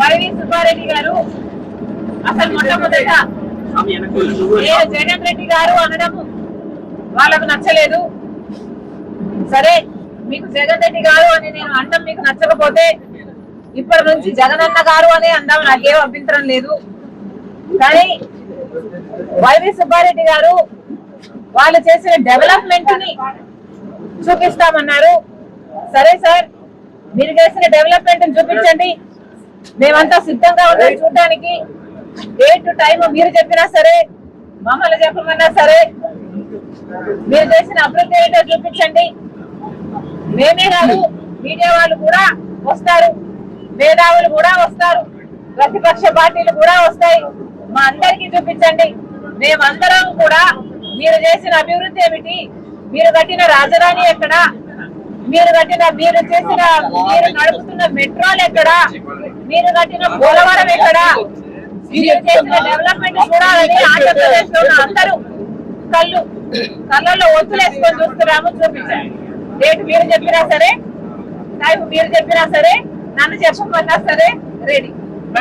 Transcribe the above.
YV Subbareddy గారు. అసలు మొట్టమొదట జగన్ రెడ్డి గారు అనడం వాళ్ళకు నచ్చలేదు. సరే మీకు జగన్ రెడ్డి గారు అని నేను అంటాం మీకు నచ్చకపోతే ఇప్పటి నుంచి జగనన్న గారు అని అందాం నాకేం అభ్యంతరం లేదు. కానీ వైవి సుబ్బారెడ్డి గారు వాళ్ళు చేసిన డెవలప్మెంట్ని చూపిస్తామన్నారు. సరే సార్ మీరు చేసిన డెవలప్మెంట్ని చూపించండి. మేమంతా సిద్ధంగా ఉన్నాం చూడడానికి. డేట్ టైం మీరు చెప్పినా సరే మమ్మల్ని చెప్పమన్నా సరే మీరు చేసిన అభివృద్ధి ఏంటో చూపించండి. మేమే కాదు మీడియా వాళ్ళు కూడా వస్తారు. మేధావులు కూడా వస్తారు. ప్రతిపక్ష పార్టీలు కూడా వస్తాయి. మా అందరికీ చూపించండి. మేమందరం కూడా మీరు చేసిన అభివృద్ధి ఏమిటి? మీరు కట్టిన రాజధాని ఎక్కడ? మీరు కట్టిన మీరు చేసిన మీరు నడుపుతున్న మెట్రోలు ఎక్కడ? మీరు కట్టిన పోలవరం ఎక్కడ? మీరు చేసిన డెవలప్మెంట్ చూడాలని ఆంధ్రప్రదేశ్లో అందరూ కళ్ళు కళ్ళల్లో ఒత్తులేసుకొని చూస్తున్నాము చూపించారు. రేటు మీరు చెప్పినా సరే టైం మీరు చెప్పినా సరే నన్ను చెప్పమన్నా సరే రెడీ.